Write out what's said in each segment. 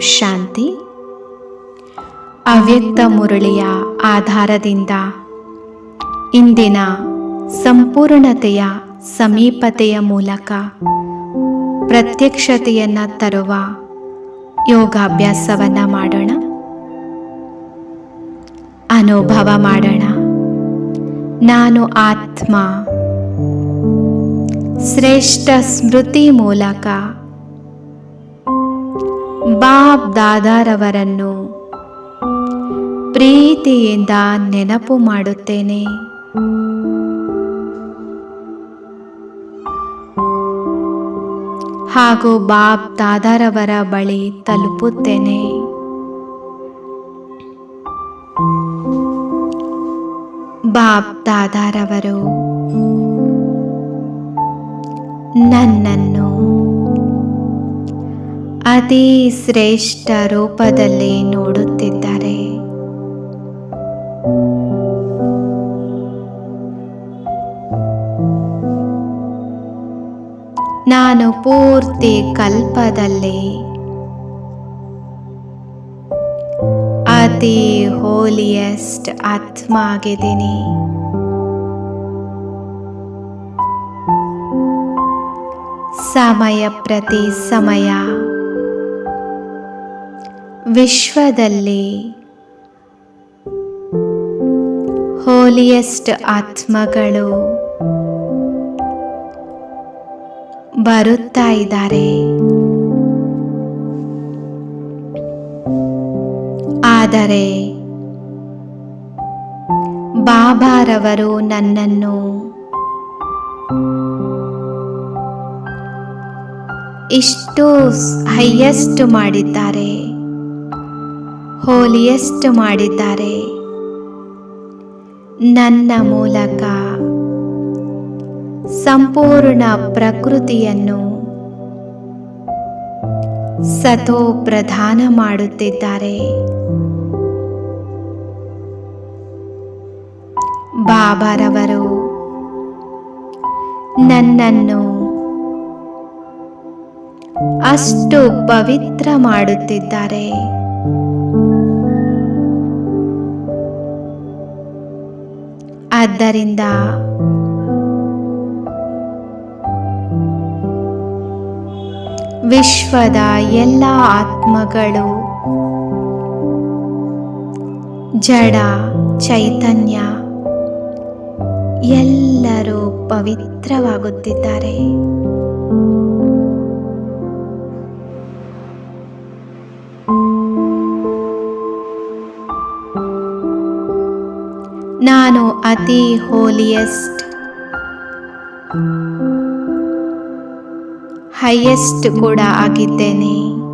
ಶಾಂತಿ. ಅವ್ಯಕ್ತ ಮುರಳಿಯ ಆಧಾರದಿಂದ ಇಂದಿನ ಸಂಪೂರ್ಣತೆಯ ಸಮೀಪತೆಯ ಮೂಲಕ ಪ್ರತ್ಯಕ್ಷತೆಯನ್ನು ತರುವ ಯೋಗಾಭ್ಯಾಸವನ್ನು ಮಾಡೋಣ. ಅನುಭವ ಮಾಡೋಣ. ನಾನು ಆತ್ಮ. ಶ್ರೇಷ್ಠ ಸ್ಮೃತಿ ಮೂಲಕ ಬಾಬ್ ದಾದಾರವರನ್ನು ಪ್ರೀತಿಯಿಂದ ನೆನಪು ಮಾಡುತ್ತೇನೆ. ಹಾಗೂ ಬಾಬ್ ದಾದಾರವರ ಬಳಿ ತಲುಪುತ್ತೇನೆ. ಬಾಬ್ ದಾದಾರವರು ನನ್ನನ್ನು ಅತಿ ಶ್ರೇಷ್ಠ ರೂಪದಲ್ಲಿ ನೋಡುತ್ತಿದ್ದಾರೆ. ನಾನು ಪೂರ್ತಿ ಕಲ್ಪದಲ್ಲಿ ಅತಿ ಹೋಲಿಯೆಸ್ಟ್ ಆತ್ಮ ಆಗಿದ್ದೀನಿ ಸಮಯ ಪ್ರತಿ ಸಮಯ ವಿಶ್ವದಲ್ಲಿ ಹೋಲಿಯೆಸ್ಟ್ ಆತ್ಮಗಳು ಬರುತ್ತಾ ಇದ್ದಾರೆ. ಆದರೆ ಬಾಬಾರವರು ನನ್ನನ್ನು ಇಷ್ಟು ಹೈಯೆಸ್ಟ್ ಮಾಡಿದ್ದಾರೆ. ಹೋಲಿಯೆಸ್ಟ್ ಮಾಡಿದ್ದಾರೆ. ನನ್ನ ಮೂಲಕ ಸಂಪೂರ್ಣ ಪ್ರಕೃತಿಯನ್ನು ಸತೋ ಪ್ರಧಾನ ಮಾಡುತ್ತಿದ್ದಾರೆ. ಬಾಬಾರವರು ನನ್ನನ್ನು ಅಷ್ಟು ಪವಿತ್ರ ಮಾಡುತ್ತಿದ್ದಾರೆ. ಆದ್ದರಿಂದ ವಿಶ್ವದ ಎಲ್ಲ ಆತ್ಮಗಳು ಜಡ ಚೈತನ್ಯ ಎಲ್ಲರೂ ಪವಿತ್ರವಾಗುತ್ತಿದ್ದಾರೆ. ನಾನು ಅತಿ ಹೋಲಿಯೆಸ್ಟ್ ಹೈಯೆಸ್ಟ್ ಕೂಡ ಆಗಿದ್ದೇನೆ.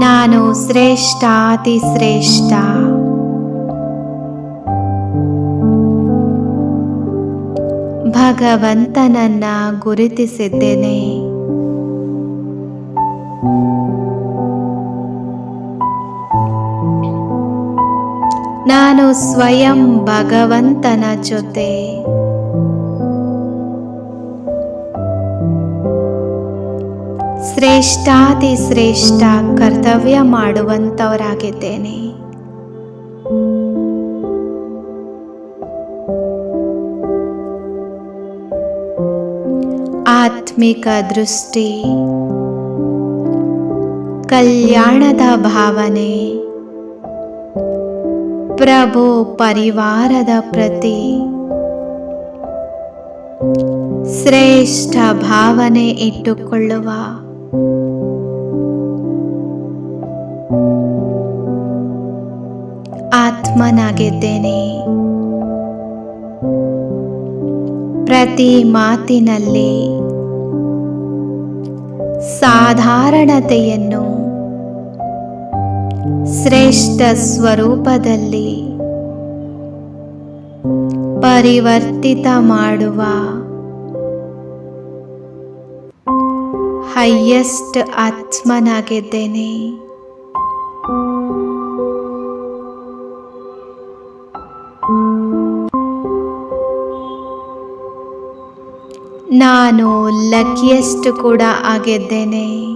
ನಾನು ಶ್ರೇಷ್ಠ ಅತಿ ಶ್ರೇಷ್ಠ. ಭಗವಂತನನ್ನ ಗುರುತಿಸಿದ್ದೇನೆ. ನಾನು ಸ್ವಯಂ ಭಗವಂತನ ಜೊತೆ. ಶ್ರೇಷ್ಠಾತಿ ಶ್ರೇಷ್ಠ ಕರ್ತವ್ಯ ಮಾಡುವಂತವರಾಗಿದ್ದೇನೆ. ಆತ್ಮಿಕ ದೃಷ್ಟಿ. ಕಲ್ಯಾಣದ ಭಾವನೆ. ಪ್ರಭು ಪರಿವಾರದ ಪ್ರತಿ. ಶ್ರೇಷ್ಠ ಭಾವನೆ ಇಟ್ಟುಕೊಳ್ಳುವ. ಆತ್ಮನಾಗಿದ್ದೇನೆ. ಪ್ರತಿ ಮಾತಿನಲ್ಲಿ ಸಾಧಾರಣತೆಯನ್ನು ಶ್ರೇಷ್ಠ ಸ್ವರೂಪದಲ್ಲಿ ಪರಿವರ್ತಿತ ಮಾಡುವ ಹೈಯೆಸ್ಟ್ ಆತ್ಮನಾಗಿದ್ದೇನೆ. ನಾನು ಲಕ್ಕಿಯಷ್ಟು ಕೂಡ ಆಗಿದ್ದೇನೆ.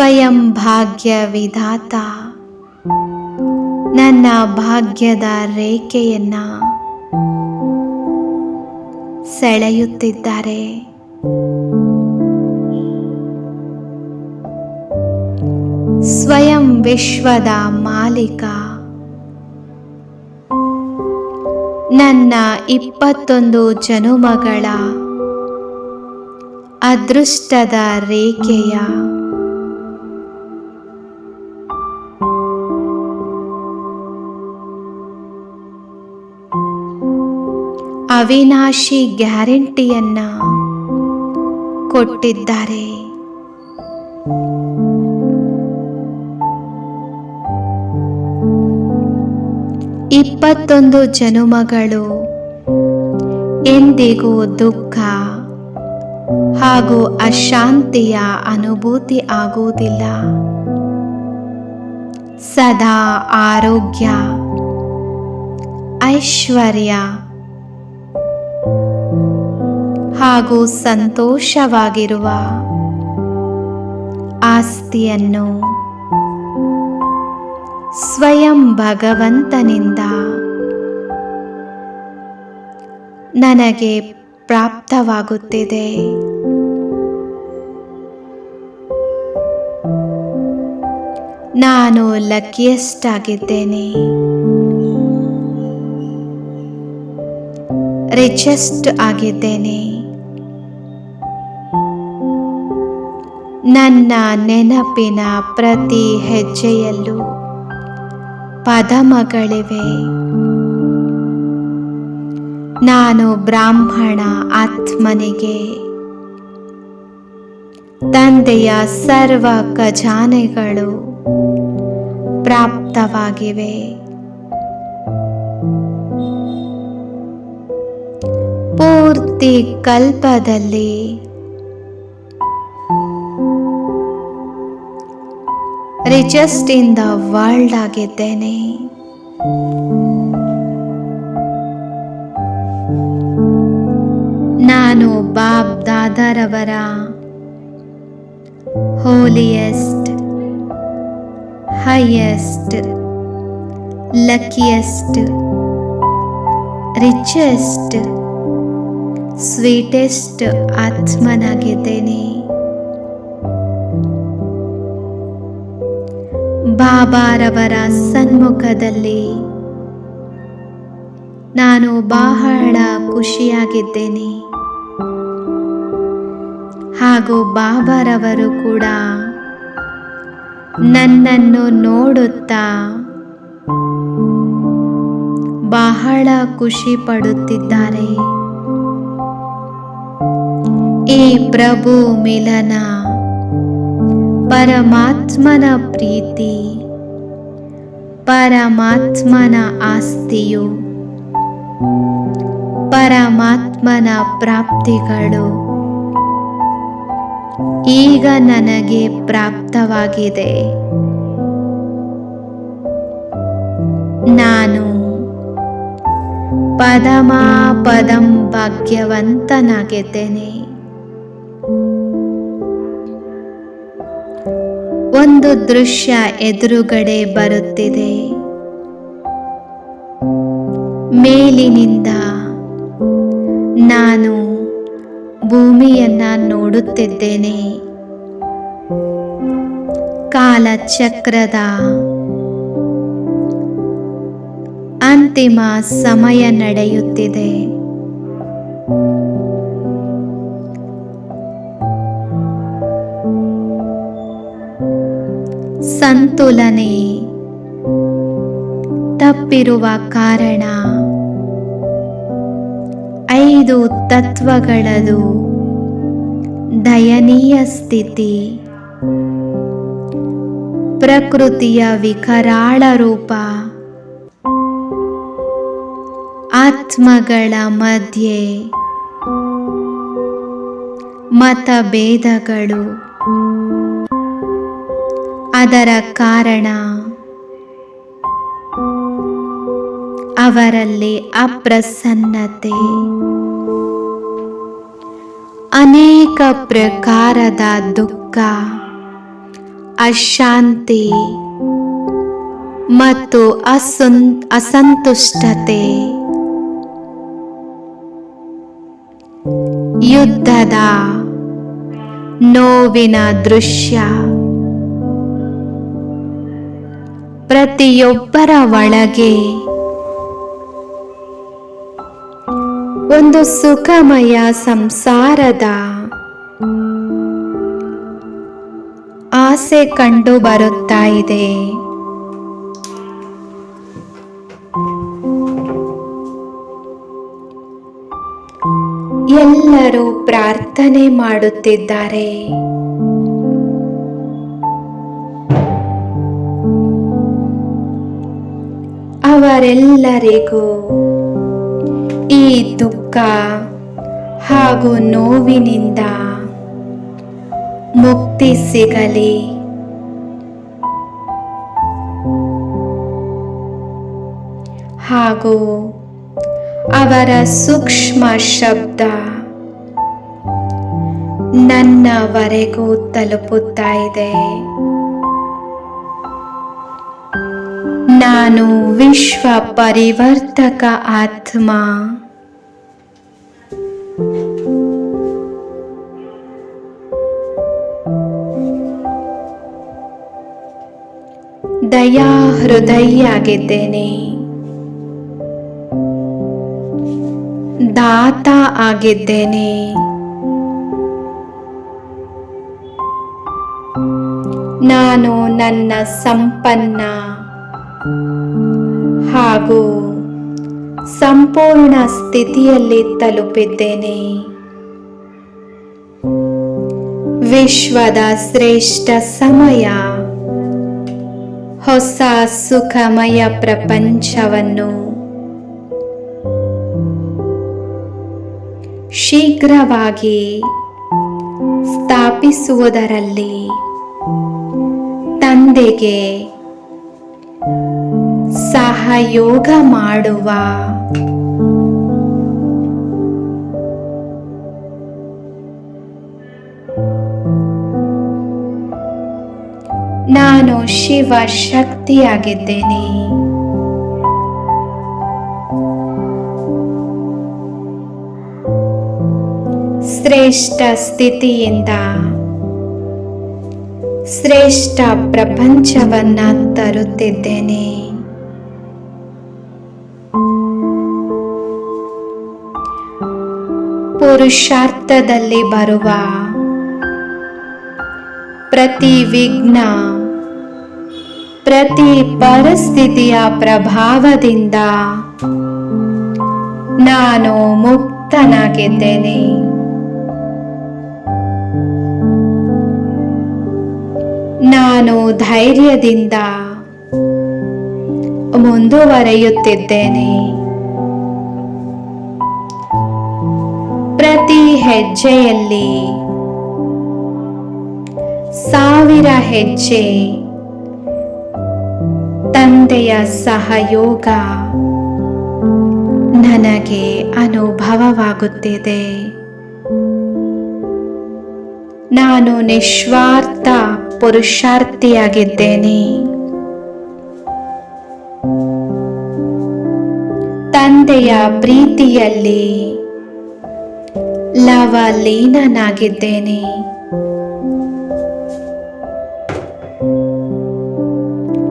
ಸ್ವಯಂ ಭಾಗ್ಯ ವಿಧಾತ. ನನ್ನ ಭಾಗ್ಯದ ರೇಖೆಯನ್ನ ಸೆಳೆಯುತ್ತಿದ್ದಾರೆ. ಸ್ವಯಂ ವಿಶ್ವದ ಮಾಲೀಕ. ನನ್ನ ಇಪ್ಪತ್ತೊಂದು ಜನುಮಗಳ ಅದೃಷ್ಟದ ರೇಖೆಯ ಅವಿನಾಶಿ ಗ್ಯಾರಂಟಿಯನ್ನ ಕೊಟ್ಟಿದ್ದಾರೆ. ಇಪ್ಪತ್ತೊಂದು ಜನುಮಗಳು ಎಂದಿಗೂ ದುಃಖ ಹಾಗೂ ಅಶಾಂತಿಯ ಅನುಭೂತಿ ಆಗುವುದಿಲ್ಲ. ಸದಾ ಆರೋಗ್ಯ ಐಶ್ವರ್ಯ ಹಾಗೂ ಸಂತೋಷವಾಗಿರುವ ಆಸ್ತಿಯನ್ನು ಸ್ವಯಂ ಭಗವಂತನಿಂದ ನನಗೆ ಪ್ರಾಪ್ತವಾಗುತ್ತಿದೆ. ನಾನು ಲಕ್ಕಿಯೆಸ್ಟ್ ಆಗಿದ್ದೇನೆ ರಿಚೆಸ್ಟ್ ಆಗಿದ್ದೇನೆ. ನನ್ನ ನೆನಪಿನ ಪ್ರತಿ ಹೆಜ್ಜೆಯಲ್ಲೂ ಪದಮಗಳಿವೆ. ನಾನು ಬ್ರಾಹ್ಮಣ ಆತ್ಮನಿಗೆ ತಂದೆಯ ಸರ್ವ ಖಜಾನೆಗಳು ಪ್ರಾಪ್ತವಾಗಿವೆ. ಪೂರ್ತಿ ಕಲ್ಪದಲ್ಲಿ ರಿಚೆಸ್ಟ್ ಇನ್ ದ ವರ್ಲ್ಡ್ ಆಗಿದ್ದೇನೆ ನಾನು ಬಾಬ್ ದಾದರವರ holiest highest luckiest richest sweetest ಆತ್ಮನಾಗಿದ್ದೇನೆ ಬಾಬಾರವರ ಸನ್ಮುಖದಲ್ಲಿ. ನಾನು ಬಹಳ ಖುಷಿಯಾಗಿದ್ದೇನೆ. ಹಾಗೂ ಬಾಬಾರವರು ಕೂಡ ನನ್ನನ್ನು ನೋಡುತ್ತಾ ಬಹಳ ಖುಷಿ ಪಡುತ್ತಿದ್ದಾರೆ. ಈ ಪ್ರಭು ಮಿಲನ ಪರಮಾತ್ಮನ ಪ್ರೀತಿ ಪರಮಾತ್ಮನ ಆಸ್ತಿಯು ಪರಮಾತ್ಮನ ಪ್ರಾಪ್ತಿಗಳು. ಈಗ ನನಗೆ ಪ್ರಾಪ್ತವಾಗಿದೆ. ನಾನು ಪದಮಾಪದಂ ಭಾಗ್ಯವಂತನಾಗಿದ್ದೇನೆ. ಒಂದು ದೃಶ್ಯ ಎದುರುಗಡೆ ಬರುತ್ತಿದೆ. ಮೇಲಿನಿಂದ ನಾನು ಭೂಮಿಯನ್ನ ನೋಡುತ್ತಿದ್ದೇನೆ. ಕಾಲಚಕ್ರದ ಅಂತಿಮ ಸಮಯ ನಡೆಯುತ್ತಿದೆ. ಸಂತುಲನೆ ತಪ್ಪಿರುವ ಕಾರಣ. ಐದು ತತ್ವಗಳದು ದಯನೀಯ ಸ್ಥಿತಿ. ಪ್ರಕೃತಿಯ ವಿಕರಾಳ ರೂಪ. ಆತ್ಮಗಳ ಮಧ್ಯೆ. ಮತಭೇದಗಳು. ಅದರ ಕಾರಣ ಅವರಲ್ಲಿ ಅಪ್ರಸನ್ನತೆ. ಅನೇಕ ಪ್ರಕಾರದ ದುಃಖ ಅಶಾಂತಿ ಮತ್ತು ಅಸಂ ಅಸಂತುಷ್ಟತೆ. ಯುದ್ಧದ ನೋವಿನ ದೃಶ್ಯ. ಪ್ರತಿಯೊಬ್ಬರ ಒಳಗೆ. ಒಂದು ಸುಖಮಯ ಸಂಸಾರದ ಆಸೆ ಕಂಡು ಬರುತ್ತಾ ಇದೆ. ಎಲ್ಲರೂ ಪ್ರಾರ್ಥನೆ ಮಾಡುತ್ತಿದ್ದಾರೆ. ಅವರೆಲ್ಲರಿಗೂ ಈ ದುಃಖ ಹಾಗೂ ನೋವಿನಿಂದ ಮುಕ್ತಿ ಸಿಗಲಿ. ಹಾಗೂ ಅವರ ಸೂಕ್ಷ್ಮ ಶಬ್ದ ನನ್ನವರೆಗೂ ತಲುಪುತ್ತಾ ಇದೆ. ನಾನು ವಿಶ್ವ ಪರಿವರ್ತಕ ಆತ್ಮ. ದಯಾ ಹೃದಯಿಯಾಗಿದ್ದೇನೆ ದಾತ ಆಗಿದ್ದೇನೆ. ನಾನು ನನ್ನ ಸಂಪನ್ನ. ಹಾಗೂ ಸಂಪೂರ್ಣ ಸ್ಥಿತಿಯಲ್ಲಿ ತಲುಪಿದ್ದೇನೆ. ವಿಶ್ವದ ಶ್ರೇಷ್ಠ ಸಮಯ ಹೊಸ ಸುಖಮಯ ಪ್ರಪಂಚವನ್ನು ಶೀಘ್ರವಾಗಿ ಸ್ಥಾಪಿಸುವುದರಲ್ಲಿ ತಂದೆಗೆ ಸಹಯೋಗ ಮಾಡುವ. ನಾನು ಶಿವ ಶಕ್ತಿಯಾಗಿದ್ದೇನೆ ಶ್ರೇಷ್ಠ ಸ್ಥಿತಿಯಿಂದ ಶ್ರೇಷ್ಠ ಪ್ರಪಂಚವನ್ನ ತರುತ್ತಿದ್ದೇನೆ. ಪುರುಷಾರ್ಥದಲ್ಲಿ ಬರುವ ಪ್ರತಿ ವಿಘ್ನ ಪ್ರತಿ ಪರಿಸ್ಥಿತಿಯ ಪ್ರಭಾವದಿಂದ ನಾನು ಮುಕ್ತನಾಗಿದ್ದೇನೆ. ನಾನು ಧೈರ್ಯದಿಂದ ಮುಂದುವರೆಯುತ್ತಿದ್ದೇನೆ. ಪ್ರತಿ ಹೆಜ್ಜೆಯಲ್ಲಿ. ಸಾವಿರ ಹೆಜ್ಜೆ. ತಂದೆಯ ಸಹಯೋಗ. ನನಗೆ ಅನುಭವವಾಗುತ್ತಿದೆ. ನಾನು ನಿಸ್ವಾರ್ಥ ಪುರುಷಾರ್ಥಿಯಾಗಿದ್ದೇನೆ. ತಂದೆಯ ಪ್ರೀತಿಯಲ್ಲಿ ಲವಲೀನನಾಗಿದ್ದೇನೆ.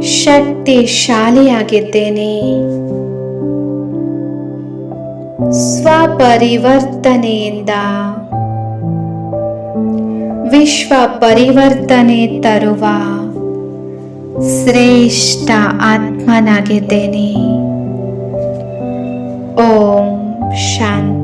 ಶಕ್ತಿಶಾಲಿಯಾಗಿದ್ದೇನೆ. ಸ್ವಪರಿವರ್ತನೆಯಿಂದ. ವಿಶ್ವ ಪರಿವರ್ತನೆ ತರುವ ಶ್ರೇಷ್ಠ ಆತ್ಮನಾಗಿದ್ದೇನೆ. ಓಂ ಶಾಂತಿ.